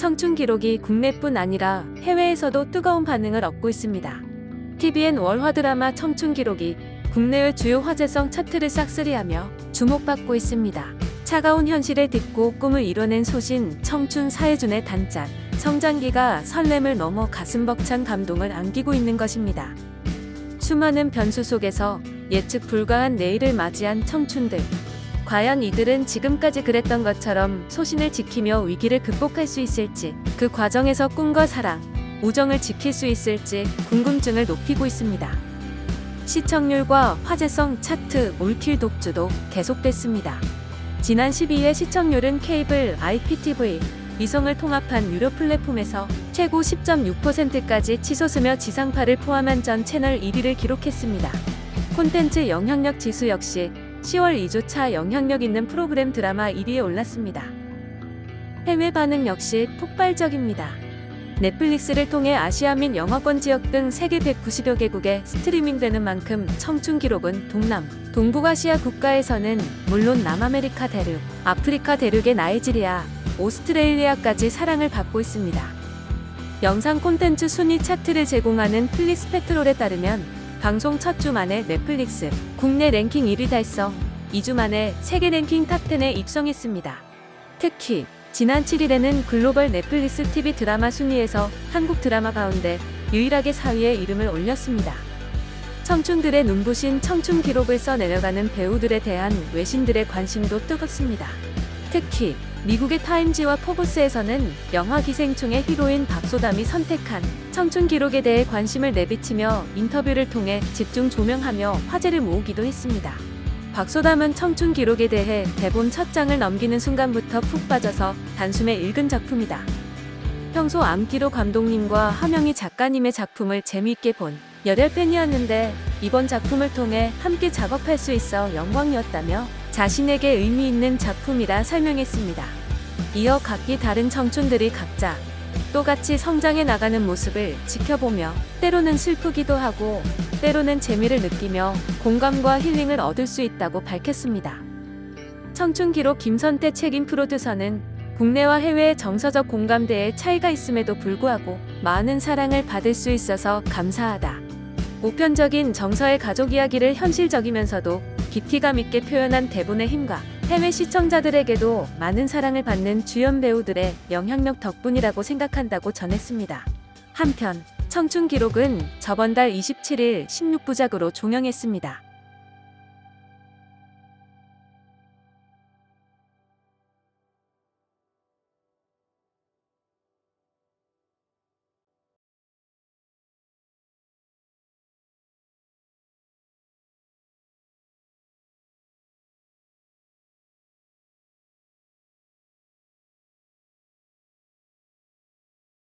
청춘 기록이 국내뿐 아니라 해외에서도 뜨거운 반응을 얻고 있습니다. TVN 월화 드라마 청춘 기록이 국내외 주요 화제성 차트를 싹쓸이하며 주목받고 있습니다. 차가운 현실을 딛고 꿈을 이뤄낸 소신 청춘 사회준의 단짠 성장기가 설렘을 넘어 가슴 벅찬 감동을 안기고 있는 것입니다. 수많은 변수 속에서 예측 불가한 내일을 맞이한 청춘들. 과연 이들은 지금까지 그랬던 것처럼 소신을 지키며 위기를 극복할 수 있을지, 그 과정에서 꿈과 사랑, 우정을 지킬 수 있을지 궁금증을 높이고 있습니다. 시청률과 화제성 차트 올킬 독주도 계속됐습니다. 지난 12일 시청률은 케이블, IPTV, 위성을 통합한 유료 플랫폼에서 최고 10.6%까지 치솟으며 지상파를 포함한 전 채널 1위를 기록했습니다. 콘텐츠 영향력 지수 역시 10월 2주차 영향력 있는 프로그램 드라마 1위에 올랐습니다. 해외 반응 역시 폭발적입니다. 넷플릭스를 통해 아시아 및 영어권 지역 등 세계 190여 개국에 스트리밍되는 만큼 청춘 기록은 동남, 동북아시아 국가에서는 물론 남아메리카 대륙, 아프리카 대륙의 나이지리아, 오스트레일리아까지 사랑을 받고 있습니다. 영상 콘텐츠 순위 차트를 제공하는 플리스페트롤에 따르면 방송 첫 주 만에 넷플릭스 국내 랭킹 1위 달성, 2주 만에 세계 랭킹 탑10에 입성했습니다. 특히 지난 7일에는 글로벌 넷플릭스 TV 드라마 순위에서 한국 드라마 가운데 유일하게 4위에 이름을 올렸습니다. 청춘들의 눈부신 청춘 기록을 써내려가는 배우들에 대한 외신들의 관심도 뜨겁습니다. 특히 미국의 타임지와 포브스에서는 영화 기생충의 히로인 박소담이 선택한 청춘 기록에 대해 관심을 내비치며 인터뷰를 통해 집중 조명하며 화제를 모으기도 했습니다. 박소담은 청춘 기록에 대해 대본 첫 장을 넘기는 순간부터 푹 빠져서 단숨에 읽은 작품이다. 평소 암기로 감독님과 하명희 작가님의 작품을 재미있게 본 열혈 팬이었는데 이번 작품을 통해 함께 작업할 수 있어 영광이었다며 자신에게 의미 있는 작품이라 설명했습니다. 이어 각기 다른 청춘들이 각자 똑같이 성장해 나가는 모습을 지켜보며 때로는 슬프기도 하고 때로는 재미를 느끼며 공감과 힐링을 얻을 수 있다고 밝혔습니다. 청춘 기록 김선태 책임 프로듀서는 국내와 해외의 정서적 공감대에 차이가 있음에도 불구하고 많은 사랑을 받을 수 있어서 감사하다. 보편적인 정서의 가족 이야기를 현실적이면서도 깊이감 있게 표현한 대본의 힘과 해외 시청자들에게도 많은 사랑을 받는 주연 배우들의 영향력 덕분이라고 생각한다고 전했습니다. 한편 청춘 기록은 저번 달 27일 16부작으로 종영했습니다.